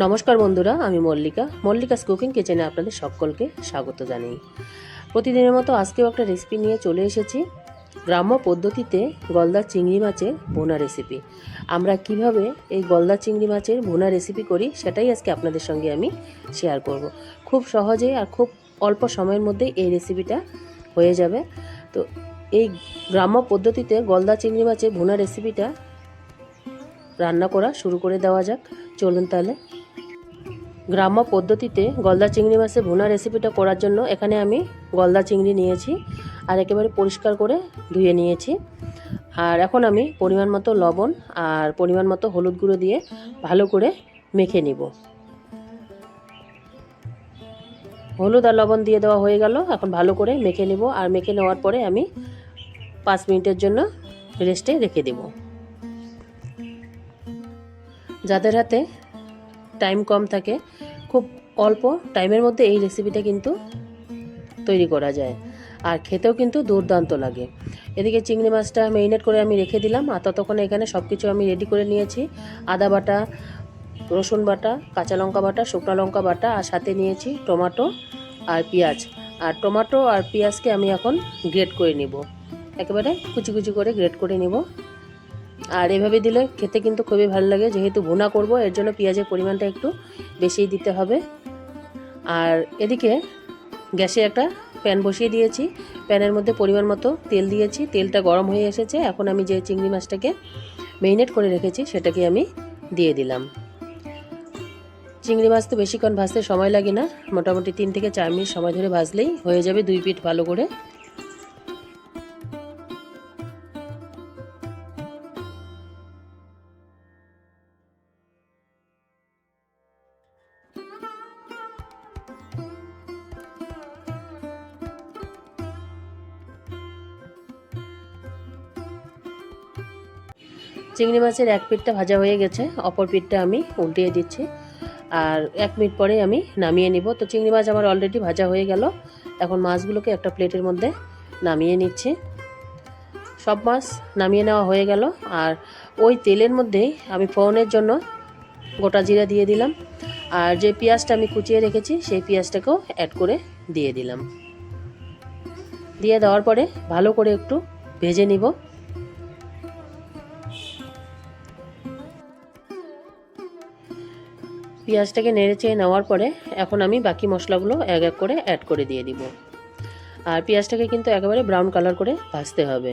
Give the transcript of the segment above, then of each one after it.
নমস্কার বন্ধুরা, আমি মল্লিকা। মল্লিকাস কুকিং কিচেনে আপনাদের সকলকে স্বাগত জানাই। প্রতিদিনের মতো আজকেও একটা রেসিপি নিয়ে চলে এসেছি। গ্রাম্য পদ্ধতিতে গলদা চিংড়ি মাছের ভুনা রেসিপি আমরা কীভাবে এই গলদা চিংড়ি মাছের ভুনা রেসিপি করি, সেটাই আজকে আপনাদের সঙ্গে আমি শেয়ার করব। খুব সহজে আর খুব অল্প সময়ের মধ্যে এই রেসিপিটা হয়ে যাবে। তো এই গ্রাম্য পদ্ধতিতে গলদা চিংড়ি মাছের ভুনা রেসিপিটা রান্না করা শুরু করে দেওয়া যাক। চলুন তাহলে গ্রাম্য পদ্ধতিতে গলদা চিংড়ি মাছের ভুনা রেসিপিটা করার জন্য এখানে আমি গলদা চিংড়ি নিয়েছি আর একেবারে পরিষ্কার করে ধুয়ে নিয়েছি। আর এখন আমি পরিমাণ মতো লবণ আর পরিমাণ মতো হলুদ গুঁড়ো দিয়ে ভালো করে মেখে নিব। হলুদ আর লবণ দিয়ে দেওয়া হয়ে গেল, এখন ভালো করে মেখে নিব আর মেখে নেওয়ার পরে আমি পাঁচ মিনিটের জন্য রেস্টে রেখে দেব। যাদের হাতে টাইম কম থাকে, খুব অল্প টাইমের মধ্যে এই রেসিপিটা কিন্তু তৈরি করা যায়। আর খেতেও কিন্তু দুর্দান্ত লাগে। এদিকে চিংড়ি মাছটা মেরিনেট করে আমি রেখে দিলাম, আর ততক্ষণে এখানে সব কিছু আমি রেডি করে নিয়েছি। আদা বাটা, রসুন বাটা, কাঁচা লঙ্কা বাটা, শুকনো লঙ্কা বাটা, আর সাথে নিয়েছি টমেটো আর পেঁয়াজ। আর টমেটো আর পেঁয়াজকে আমি এখন গ্রেট করে নিব। একেবারে কুচি কুচি করে গ্রেট করে নিব। আর এভাবে দিলে খেতে কিন্তু খুবই ভালো লাগে। যেহেতু ভুনা করব, এর জন্য পেঁয়াজের পরিমাণটা একটু বেশিই দিতে হবে। আর এদিকে গ্যাসে একটা প্যান বসিয়ে দিয়েছি। প্যানের মধ্যে পরিমাণ মতো তেল দিয়েছি। তেলটা গরম হয়ে এসেছে। এখন আমি যে চিংড়ি মাছটাকে মেরিনেট করে রেখেছি, সেটাকে আমি দিয়ে দিলাম। চিংড়ি মাছ তো বেশিক্ষণ ভাজতে সময় লাগে না। মোটামুটি তিন থেকে চার মিনিট সময় ধরে ভাজলেই হয়ে যাবে। দুই পিঠ ভালো করে চিংড়ি মাছের এক পিঠটা ভাজা হয়ে গেছে, অপর পিঠটা আমি উল্টিয়ে দিচ্ছি। আর এক মিনিট পরে আমি নামিয়ে নিব। তো চিংড়ি মাছ আমার অলরেডি ভাজা হয়ে গেল। এখন মাছগুলোকে একটা প্লেটের মধ্যে নামিয়ে নিচ্ছি। সব মাছ নামিয়ে নেওয়া হয়ে গেল। আর ওই তেলের মধ্যেই আমি ফোড়নের জন্য গোটা জিরা দিয়ে দিলাম। আর যে পেঁয়াজটা আমি কুচিয়ে রেখেছি, সেই পেঁয়াজটাকেও অ্যাড করে দিয়ে দিলাম। দিয়ে দেওয়ার পরে ভালো করে একটু ভেজে নিব। পেঁয়াজটাকে নেড়ে চেয়ে নেওয়ার পরে এখন আমি বাকি মশলাগুলো এক এক করে অ্যাড করে দিয়ে দিব। আর পেঁয়াজটাকে কিন্তু একেবারে ব্রাউন কালার করে ভাজতে হবে।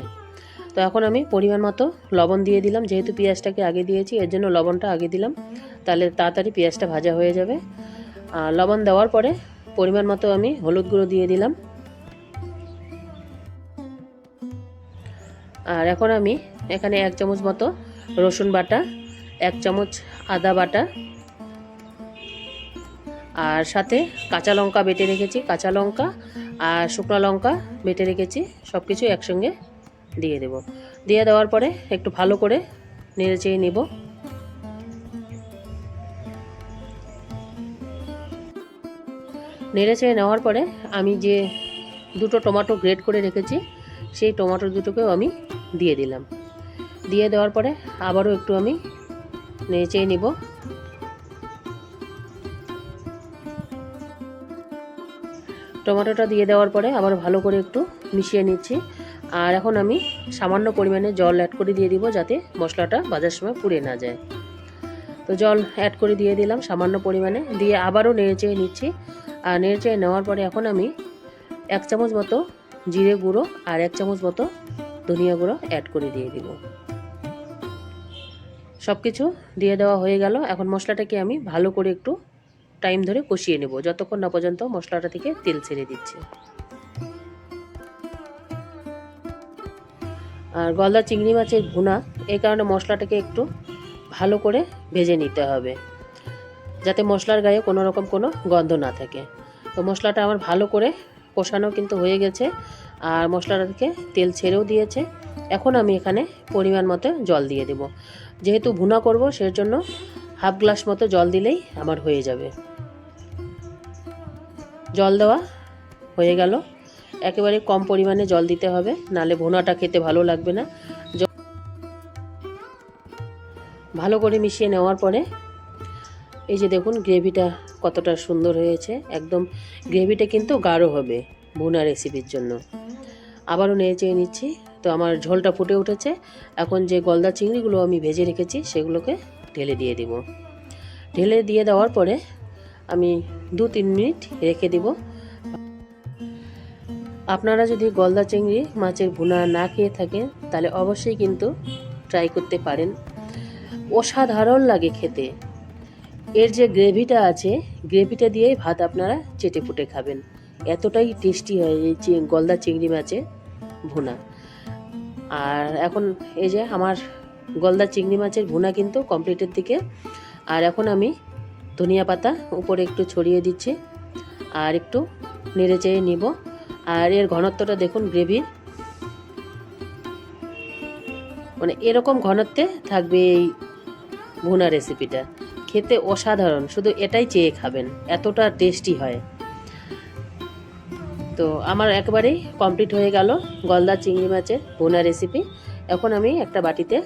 তো এখন আমি পরিমাণ মতো লবণ দিয়ে দিলাম। যেহেতু পেঁয়াজটাকে আগে দিয়েছি, এর জন্য লবণটা আগে দিলাম। তাহলে তাড়াতাড়ি পেঁয়াজটা ভাজা হয়ে যাবে। আর লবণ দেওয়ার পরে পরিমাণ মতো আমি হলুদ গুঁড়ো দিয়ে দিলাম। আর এখন আমি এখানে এক চামচ মতো রসুন বাটা, এক চামচ আদা বাটা আর সাথে কাঁচা লঙ্কা বেটে রেখেছি, কাঁচা লঙ্কা আর শুকনো লঙ্কা বেটে রেখেছি সব কিছু একসঙ্গে দিয়ে দেব। দিয়ে দেওয়ার পরে একটু ভালো করে নেড়ে চেয়ে নেব। নেড়ে চেয়ে নেওয়ার পরে আমি যে দুটো টমেটো গ্রেট করে রেখেছি, সেই টমেটো দুটোকেও আমি দিয়ে দিলাম। দিয়ে দেওয়ার পরে আবারও একটু আমি নেড়ে চেয়ে নিব। টমেটোটা দিয়ে দেওয়ার পরে আবার ভালো করে একটু মিশিয়ে নিচ্ছি। আর এখন আমি সামান্য পরিমাণে জল অ্যাড করে দিয়ে দিব যাতে মশলাটা বাজার সময় পুড়ে না যায়। তো জল অ্যাড করে দিয়ে দিলাম সামান্য পরিমাণে। দিয়ে আবারও নেড়ে চেয়ে নিচ্ছি। আর নেড়ে চেয়ে নেওয়ার পরে এখন আমি এক চামচ মতো জিরে গুঁড়ো আর এক চামচ মতো ধনিয়া গুঁড়ো অ্যাড করে দিয়ে দিব। সব কিছু দিয়ে দেওয়া হয়ে গেল। এখন মশলাটাকে আমি ভালো করে একটু টাইম ধরে কষিয়ে নেব। যতক্ষণ না পর্যন্ত মশলাটা থেকে তেল ছেড়ে দিচ্ছে। আর গলদা চিংড়ি মাছের ভুনা এই কারণে মশলাটাকে একটু ভালো করে ভেজে নিতে হবে, যাতে মশলার গায়ে কোনো রকম কোনো গন্ধ না থাকে। তো মশলাটা আমার ভালো করে কষানো কিন্তু হয়ে গেছে, আর মশলাটা থেকে তেল ছেড়েও দিয়েছে। এখন আমি এখানে পরিমাণ মতো জল দিয়ে দেব। যেহেতু ভুনা করব সের জন্য হাফ গ্লাস মতো জল দিলেই আমার হয়ে যাবে। জল দেওয়া হয়ে গেল। একেবারে কম পরিমাণে জল দিতে হবে, নালে ভুনাটা খেতে ভালো লাগবে না। ভালো করে মিশিয়ে নেওয়ার পরে, এই যে দেখুন গ্রেভিটা কতটা সুন্দর হয়েছে। একদম গ্রেভিটা কিন্তু গাঢ় হবে ভুনা রেসিপির জন্য। আবারও নেড়ে চেয়ে নিচ্ছি। তো আমার ঝোলটা ফুটে উঠেছে। এখন যে গলদা চিংড়িগুলো আমি ভেজে রেখেছি, সেগুলোকে ঢেলে দিয়ে দিব। ঢেলে দিয়ে দেওয়ার পরে আমি দু তিন মিনিট রেখে দিব। আপনারা যদি গলদা চিংড়ি মাছের ভুনা না খেয়ে থাকেন, তাহলে অবশ্যই কিন্তু ট্রাই করতে পারেন। অসাধারণ লাগে খেতে। এর যে গ্রেভিটা আছে, গ্রেভিটা দিয়েই ভাত আপনারা চেটে ফুটে খাবেন। এতটাই টেস্টি হয় এই গলদা চিংড়ি মাছের ভুনা। আর এখন এই যে আমার গলদা চিংড়ি মাছের ভুনা কিন্তু কমপ্লিটের দিকে। আর এখন আমি ধনিয়া পাতা উপরে একটু ছড়িয়ে দিচ্ছি আর একটু নেড়ে চেড়ে নিব। আর এর ঘনত্বটা দেখুন গ্রেভির। মানে এরকম ঘনত্বে থাকবে এই ভুনা রেসিপিটা খেতে অসাধারণ, শুধু এটাই চেয়ে খাবেন, এতটা টেস্টি হয়। তো আমার একবারেই কমপ্লিট হয়ে গেল গলদা চিংড়ি মাছের ভুনা রেসিপি এখন আমি একটা বাটিতে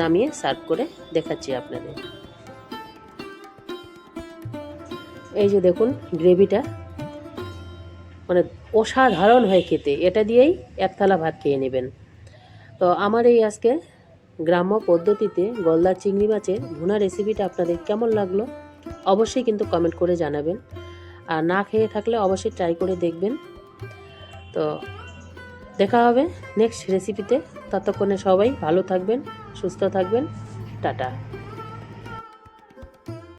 নামিয়ে সার্ভ করে দেখাচ্ছি আপনাদের। এই যে দেখুন গ্রেভিটা মানে অসাধারণ হয় খেতে। এটা দিয়েই এক থালা ভাত খেয়ে নেবেন। তো আমার এই আজকে গ্রাম্য পদ্ধতিতে গলদা চিংড়ি মাছের ভুনা রেসিপিটা আপনাদের কেমন লাগল, অবশ্যই কিন্তু কমেন্ট করে জানাবেন। আর না খেয়ে থাকলে অবশ্যই ট্রাই করে দেখবেন। তো দেখা হবে নেক্সট রেসিপিতে ততক্ষণে সবাই ভালো থাকবেন, সুস্থ থাকবেন। টাটা।